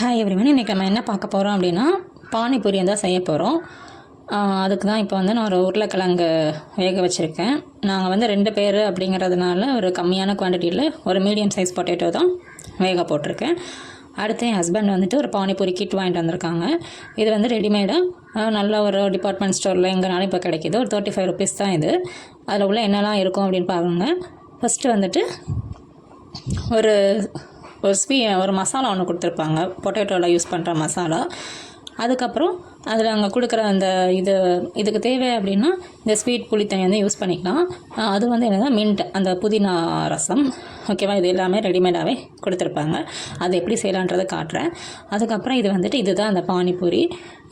Hi everyone இன்றைக்கி நம்ம என்ன பார்க்க போகிறோம் அப்படின்னா பானிபூரி தான் செய்ய போகிறோம் அதுக்கு தான் இப்போ வந்து நான் ஒரு உருளைக்கிழங்கு வேக வச்சுருக்கேன். நாங்கள் வந்து ரெண்டு பேர் அப்படிங்கிறதுனால ஒரு கம்மியான குவான்டிட்டியில் ஒரு மீடியம் சைஸ் பொட்டேட்டோ தான் வேக போட்டிருக்கேன். அடுத்து என் ஹஸ்பண்ட் வந்துட்டு ஒரு பானிபூரி கிட் வாங்கிட்டு வந்திருக்காங்க. இது வந்து ரெடிமேடாக நல்ல ஒரு டிபார்ட்மெண்ட் ஸ்டோரில் எங்கேனாலும் இப்போ கிடைக்கிது. ஒரு தேர்ட்டி ஃபைவ் ருபீஸ் தான் இது. அதில் உள்ள என்னெல்லாம் இருக்கும் அப்படின்னு பாருங்கள் ஃபஸ்ட்டு வந்துட்டு ஒரு ஒரு ஸ்வீ ஒரு மசாலா ஒன்று கொடுத்துருப்பாங்க. பொட்டேட்டோவில் யூஸ் பண்ணுற மசாலா. அதுக்கப்புறம் அதில் அங்கே கொடுக்குற அந்த இது இதுக்கு தேவை அப்படின்னா இந்த ஸ்வீட் புளித்தண்ணி வந்து யூஸ் பண்ணிக்கலாம். அது வந்து என்னன்னா மின்ட் அந்த புதினா ரசம். ஓகேவா இது எல்லாமே ரெடிமேடாகவே கொடுத்துருப்பாங்க. அது எப்படி செய்யலான்றதை காட்டுறேன். அதுக்கப்புறம் இது வந்துட்டு இதுதான் அந்த பானிபூரி.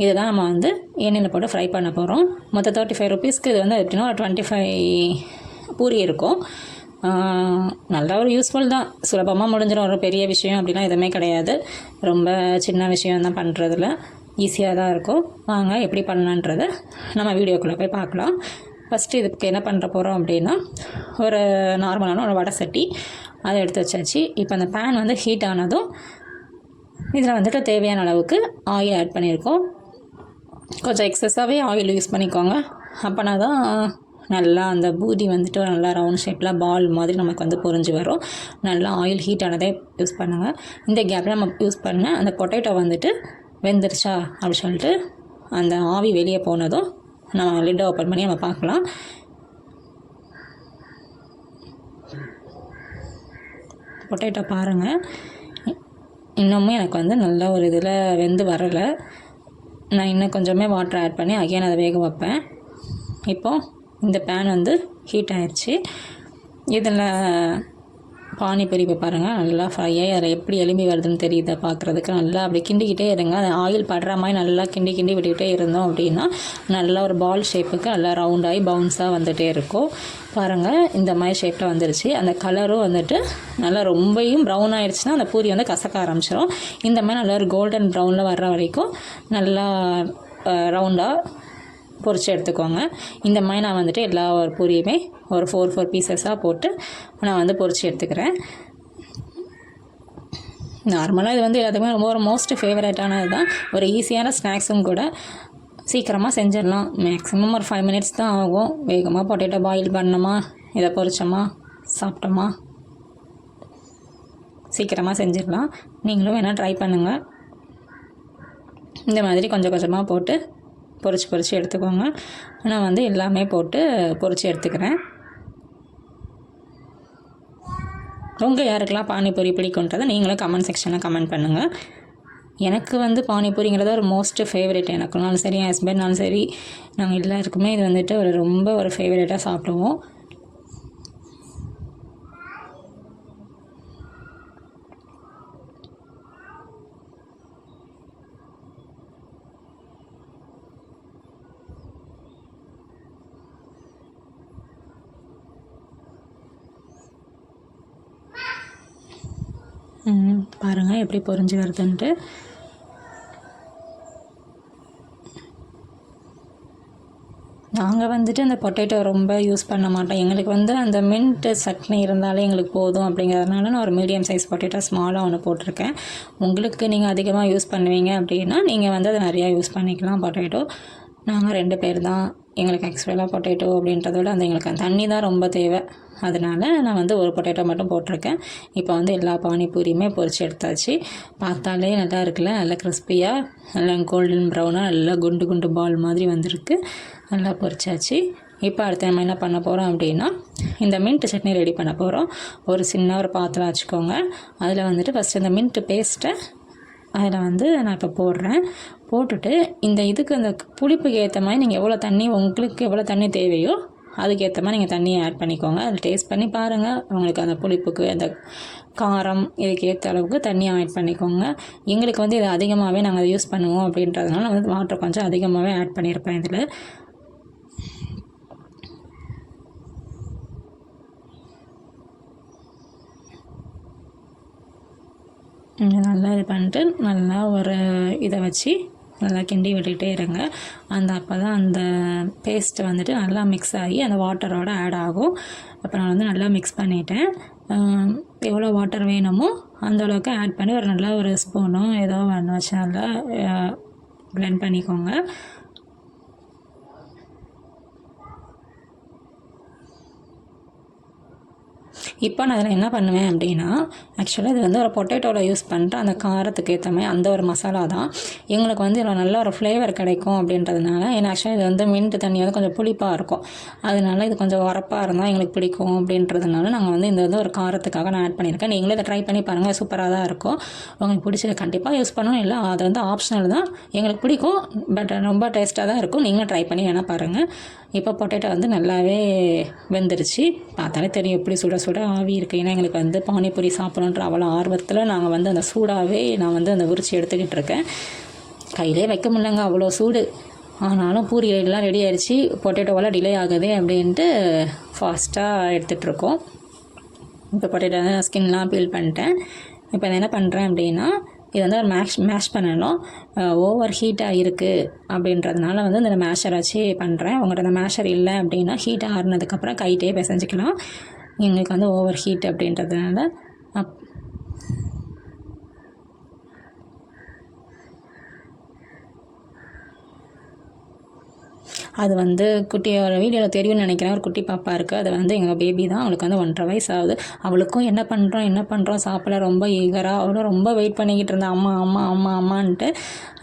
இதை தான் நம்ம வந்து எண்ணெயில் போட்டு ஃப்ரை பண்ண போகிறோம் மொத்தம் தேர்ட்டி ஃபைவ் ருபீஸ்க்கு இது வந்து எப்படின்னா ஒரு டுவெண்ட்டி ஃபைவ் பூரி இருக்கும். நல்ல ஒரு யூஸ்ஃபுல் தான். சுலபமாக முடிஞ்சிடும் ஒரு பெரிய விஷயம் அப்படிலாம் எதுவுமே கிடையாது. ரொம்ப சின்ன விஷயம் தான் பண்ணுறதுல ஈஸியாக தான் இருக்கும். வாங்க எப்படி பண்ணலான்றத நம்ம வீடியோக்குள்ளே போய் பார்க்கலாம். ஃபஸ்ட்டு இதுக்கு என்ன பண்ணுற போகிறோம் அப்படின்னா ஒரு நார்மலான ஒரு வடை சட்டி. அதை எடுத்து வச்சாச்சு. இப்போ அந்த பேன் வந்து ஹீட் ஆனதும் இதில் வந்துட்டு தேவையான அளவுக்கு ஆயில் ஆட் பண்ணியிருக்கோம். கொஞ்சம் எக்ஸஸாகவே ஆயில் யூஸ் பண்ணிக்கோங்க. அப்போனா தான் நல்லா அந்த பூரி வந்துட்டு ஒரு நல்லா ரவுண்ட் ஷேப்பில் பால் மாதிரி நமக்கு வந்து பொரிஞ்சு வரும். நல்லா ஆயில் ஹீட் ஆனதே யூஸ் பண்ணுங்கள் இந்த கேப்பில் நம்ம யூஸ் பண்ண அந்த பொட்டேட்டோ வந்துட்டு வெந்துருச்சா அப்படி சொல்லிட்டு அந்த ஆவி வெளியே போனதும் நம்ம லிட்டை ஓப்பன் பண்ணி நம்ம பார்க்கலாம். பொட்டேட்டோ பாருங்கள் இன்னமும் எனக்கு வந்து நல்ல ஒரு இதில் வெந்து வரலை. நான் இன்னும் கொஞ்சமே வாட்டர் ஆட் பண்ணி அகைன் அதை வேக வைப்பேன். இப்போது இந்த பேன் வந்து ஹீட் ஆயிடுச்சு இதில் பானிபூரி இப்போ பாருங்கள் நல்லா ஃப்ரை ஆகி அதில் எப்படி எலும்பி வருதுன்னு தெரியுது பார்க்குறதுக்கு நல்லா அப்படி கிண்டிக்கிட்டே இருங்க. அது ஆயில் படுற மாதிரி நல்லா கிண்டி கிண்டி விட்டுக்கிட்டே இருந்தோம் அப்படின்னா நல்லா ஒரு பால் ஷேப்புக்கு நல்லா ரவுண்டாகி பவுன்ஸாக வந்துகிட்டே இருக்கும். பாருங்கள் இந்த மாதிரி ஷேப்பில் வந்துருச்சு. அந்த கலரும் வந்துட்டு நல்லா ரொம்பையும் ப்ரௌன் ஆயிடுச்சுன்னா அந்த பூரி வந்து கசக்க ஆரம்பிச்சிடும் இந்த மாதிரி நல்லா ஒரு கோல்டன் ப்ரௌனில் வர்ற வரைக்கும் நல்லா ரவுண்டாக பொறிச்சு எடுத்துக்கோங்க. இந்த மாதிரி நான் வந்துட்டு எல்லா ஒரு பூரியுமே ஒரு ஃபோர் ஃபோர் பீசஸாக போட்டு நான் வந்து பொறிச்சு எடுத்துக்கிறேன். நார்மலாக இது வந்து எல்லாத்துக்குமே ரொம்ப ஒரு மோஸ்ட் ஃபேவரட்டானது தான் ஒரு ஈஸியான ஸ்நாக்ஸும் கூட சீக்கிரமாக செஞ்சிடலாம். மேக்ஸிமம் ஒரு ஃபைவ் மினிட்ஸ் தான் ஆகும். வேகமாக பொட்டேட்டோ பாயில் பண்ணோமா இதை பொறிச்சோமா சாப்பிட்டோமா? சீக்கிரமாக செஞ்சிடலாம். நீங்களும் வேணால் ட்ரை பண்ணுங்கள் இந்த மாதிரி கொஞ்சம் கொஞ்சமாக போட்டு பொரிச்சு பொறிச்சு எடுத்துக்கோங்க. நான் வந்து எல்லாமே போட்டு பொறிச்சு எடுத்துக்கிறேன். உங்கள் யாருக்கெல்லாம் பானிபூரி பிடிக்குன்றதை நீங்களும் கமெண்ட் செக்ஷனில் கமெண்ட் பண்ணுங்கள் எனக்கு வந்து பானிபூரிங்கிறது ஒரு மோஸ்ட் ஃபேவரேட் எனக்குனாலும் சரி என் ஹஸ்பண்ட்னாலும் சரி நாங்கள் எல்லாருக்குமே இது வந்துட்டு ஒரு ரொம்ப ஒரு ஃபேவரேட்டாக சாப்பிடுவோம். பாருங்கள் எப்படி பொறிஞ்சு வருதுன்ட்டு நாங்கள் வந்துட்டு அந்த பொட்டேட்டோ ரொம்ப யூஸ் பண்ண மாட்டோம். எங்களுக்கு வந்து அந்த மின்ட்டு சட்னி இருந்தாலே எங்களுக்கு போதும் அப்படிங்கிறதுனால நான் ஒரு மீடியம் சைஸ் பொட்டேட்டோ ஸ்மாலாக ஒன்று போட்டிருக்கேன். உங்களுக்கு நீங்கள் அதிகமாக யூஸ் பண்ணுவீங்க அப்படின்னா நீங்கள் வந்து அதை நிறையா யூஸ் பண்ணிக்கலாம் பொட்டேட்டோ. நாங்கள் ரெண்டு பேர் தான் எங்களுக்கு ஆக்சுவலாக பொட்டேட்டோ அப்படின்றத விட அந்த எங்களுக்கு தண்ணி தான் ரொம்ப தேவை. அதனால் நான் வந்து ஒரு பொட்டேட்டோ மட்டும் போட்டிருக்கேன். இப்போ வந்து எல்லா பானிபூரியுமே பொறிச்சு எடுத்தாச்சு. பார்த்தாலே நல்லா இருக்குல்ல? நல்லா கிறிஸ்பியாக நல்லா கோல்டன் ப்ரௌனாக நல்லா குண்டு குண்டு பால் மாதிரி வந்திருக்கு. நல்லா பொரிச்சாச்சு இப்போ அடுத்து நம்ம என்ன பண்ண போகிறோம் அப்படின்னா இந்த மின்ட் சட்னி ரெடி பண்ண போகிறோம் ஒரு சின்ன ஒரு பாத்திரம் வச்சுக்கோங்க. அதில் வந்துட்டு ஃபஸ்ட்டு இந்த மின்ட் பேஸ்ட்டை அதில் வந்து நான் இப்போ போடுறேன். போட்டுட்டு இந்த இதுக்கு அந்த புளிப்புக்கு ஏற்ற மாதிரி நீங்கள் எவ்வளோ தண்ணி உங்களுக்கு எவ்வளோ தண்ணி தேவையோ அதுக்கேற்ற மாதிரி நீங்கள் தண்ணியை ஆட் பண்ணிக்கோங்க. அதில் டேஸ்ட் பண்ணி பாருங்கள் உங்களுக்கு அந்த புளிப்புக்கு அந்த காரம் இதுக்கு ஏற்ற அளவுக்கு தண்ணியை ஆட் பண்ணிக்கோங்க. எங்களுக்கு வந்து இது அதிகமாகவே நாங்கள் அதை யூஸ் பண்ணுவோம் அப்படின்றதுனால நான் வந்து வாட்டர் கொஞ்சம் அதிகமாகவே ஆட் பண்ணியிருப்பேன் இதில். நல்லா இது பண்ணிட்டு நல்லா ஒரு இதை வச்சு நல்லா கிண்டி விட்டுக்கிட்டே இருங்க. அந்த அப்போ தான் அந்த பேஸ்ட் வந்துட்டு நல்லா மிக்ஸ் ஆகி அந்த வாட்டரோட ஆட் ஆகும். அப்போ நான் வந்து நல்லா மிக்ஸ் பண்ணிட்டேன். எவ்வளோ வாட்டர் வேணுமோ அந்த அளவுக்கு ஆட் பண்ணி ஒரு நல்ல ஒரு ஸ்பூனும் ஏதோ ஒன்று வச்சு நல்லா ப்ளெண்ட் பண்ணிக்கோங்க. இப்போ நான் அதில் என்ன பண்ணுவேன் அப்படின்னா ஆக்சுவலாக இது வந்து ஒரு பொட்டேட்டோவில் யூஸ் பண்ணிட்டு அந்த காரத்துக்கு ஏற்ற மாதிரி அந்த ஒரு மசாலா தான். எங்களுக்கு வந்து இதில் நல்ல ஒரு ஃப்ளேவர் கிடைக்கும் அப்படின்றதுனால ஏன்னா ஆக்சுவலாக இது வந்து மின்ட்டு தண்ணி வந்து கொஞ்சம் புளிப்பாக இருக்கும். அதனால இது கொஞ்சம் உரப்பாக இருந்தால் எங்களுக்கு பிடிக்கும் அப்படின்றதுனால நாங்கள் வந்து இந்த வந்து ஒரு காரத்துக்காக நான் ஆட் பண்ணியிருக்கேன். நீங்களும் இதை ட்ரை பண்ணி பாருங்கள் சூப்பராக தான் இருக்கும். உங்களுக்கு பிடிச்சது கண்டிப்பாக யூஸ் பண்ணணும். இல்லை அது வந்து ஆப்ஷனல் தான். எங்களுக்கு பிடிக்கும் பட் ரொம்ப டேஸ்ட்டாக தான் இருக்கும். நீங்களும் ட்ரை பண்ணி வேணால் பாருங்கள் இப்போ பொட்டேட்டோ வந்து நல்லாவே வெந்துருச்சு. பார்த்தாலே தெரியும் எப்படி சுட சுட ஆவி இருக்குது ஏன்னா எங்களுக்கு வந்து பானிபூரி சாப்பிட்ணுன்ற அவ்வளோ ஆர்வத்தில் நாங்கள் வந்து அந்த சூடாகவே நான் வந்து அந்த உரிச்சி எடுத்துக்கிட்டு இருக்கேன். கையிலே வைக்க முடியலங்க அவ்வளோ சூடு. ஆனாலும் பூரி எல்லாம் ரெடி ஆயிடுச்சு பொட்டேட்டோவெல்லாம் டிலே ஆகுது அப்படின்ட்டு ஃபாஸ்ட்டாக எடுத்துகிட்ருக்கோம் இப்போ பொட்டேட்டோ ஸ்கின்லாம் பீல் பண்ணிட்டேன். இப்போ நான் என்ன பண்ணுறேன் அப்படின்னா இது வந்து ஒரு மேஷ் மேஷ் பண்ணணும். ஓவர் ஹீட்டாக இருக்குது அப்படின்றதுனால வந்து இந்த மேஷர் வச்சு பண்ணுறேன் உங்கள்கிட்ட அந்த மேஷர் இல்லை அப்படின்னா ஹீட் ஆறுனதுக்கப்புறம் கைட்டே பிசைஞ்சிக்கலாம். எங்களுக்கு வந்து ஓவர் ஹீட் அப்படின்றதுனால. அப் அது வந்து குட்டி ஒரு வீடியோவில் தெரியும்னு நினைக்கிறேன். ஒரு குட்டி பாப்பா இருக்குது அது வந்து எங்கள் பேபி தான். அவளுக்கு வந்து ஒன்றரை வயசு ஆகுது அவளுக்கும் என்ன பண்ணுறோம் என்ன பண்ணுறோம் சாப்பிட ரொம்ப ஈகராக அவளும் ரொம்ப வெயிட் பண்ணிக்கிட்டு இருந்தா. அம்மா அம்மா அம்மா அம்மான்ட்டு.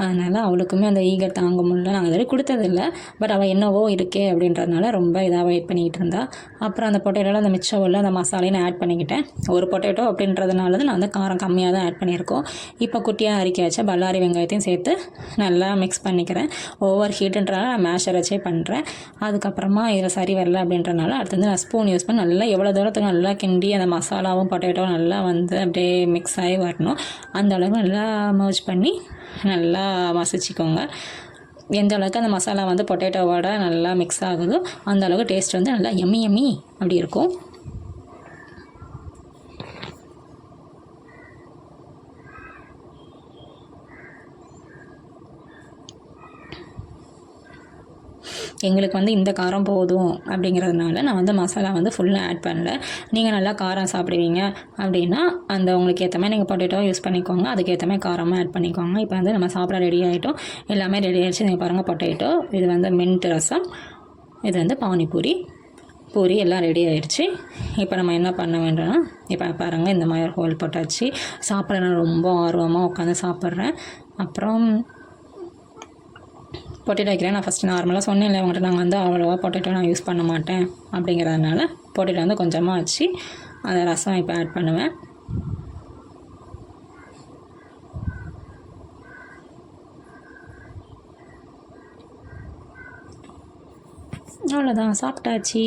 அதனால் அவளுக்குமே அந்த ஈகர் தாங்க முடியல. நாங்கள் இதுவரை கொடுத்ததில்ல. பட் அவள் என்னவோ இருக்கே அப்படின்றதுனால ரொம்ப இதாக வெயிட் பண்ணிக்கிட்டு இருந்தா. அப்புறம் அந்த பொட்டேட்டோவில் அந்த மிச்சம் உள்ள அந்த மசாலையும் நான் ஆட் பண்ணிக்கிட்டேன். ஒரு பொட்டேட்டோ அப்படின்றதுனால தான் நான் வந்து காரம் கம்மியாக தான் ஆட் பண்ணியிருக்கோம். இப்போ குட்டியாக அரிக்க வச்ச பல்லாரி வெங்காயத்தையும் சேர்த்து நல்லா மிக்ஸ் பண்ணிக்கிறேன். ஓவர் ஹீட்டுன்றனால நான் மேஷர் வச்சே பண்ணுறேன் அதுக்கப்புறமா இதில் சரி வரல அப்படின்றனால அடுத்து வந்து நான் ஸ்பூன் யூஸ் பண்ணி நல்லா எவ்வளோ தூரத்துக்கு நல்லா கிண்டி அந்த மசாலாவும் பொட்டேட்டோவும் நல்லா வந்து அப்படியே மிக்ஸ் ஆகி வரணும். அந்த அளவுக்கு நல்லா மர்ஜ் பண்ணி நல்லா மசிச்சிக்கோங்க. எந்த அளவுக்கு அந்த மசாலா வந்து பொட்டேட்டோவோட நல்லா மிக்ஸ் ஆகுதோ அந்த அளவுக்கு டேஸ்ட் வந்து நல்லா எம்மி எம்மி அப்படி இருக்கும். எங்களுக்கு வந்து இந்த காரம் போதும் அப்படிங்கிறதுனால நான் வந்து மசாலா வந்து ஃபுல்லாக ஆட் பண்ணல. நீங்கள் நல்லா காரம் சாப்பிடுவீங்க அப்படின்னா அந்த உங்களுக்கு ஏற்ற மாதிரி நீங்கள் பொட்டேட்டோ யூஸ் பண்ணிக்கோங்க. அதுக்கேற்ற மாதிரி காரமாக ஆட் பண்ணிக்கோங்க. இப்போ வந்து நம்ம சாப்பிட ரெடி ஆகிட்டோம் எல்லாமே ரெடி ஆகிடுச்சு நீங்கள் பாருங்கள் பொட்டேட்டோ இது வந்து மின்ட் ரசம் இது வந்து பானிபூரி பூரி எல்லாம் ரெடி ஆயிடுச்சு. இப்போ நம்ம என்ன பண்ண வேண்டும்னா இப்போ பாருங்கள் இந்த மாதிரி ஹோல் போட்டாச்சு. சாப்பிட நான் ரொம்ப ஆர்வமாக உட்காந்து சாப்பிட்றேன். அப்புறம் பொட்டேட்டோ வைக்கிறேன். நான் ஃபஸ்ட்டு நார்மலாக சொன்னேன் இல்லை உங்கள்கிட்ட நாங்கள் வந்து அவ்வளோவா பொட்டேட்டோ நான் யூஸ் பண்ண மாட்டேன் அப்படிங்கிறதுனால பொட்டேட்டோ வந்து கொஞ்சமாக வச்சு அந்த ரசம் இப்போ ஆட் பண்ணுவேன். அவ்வளோதான் சாப்பிட்டாச்சு.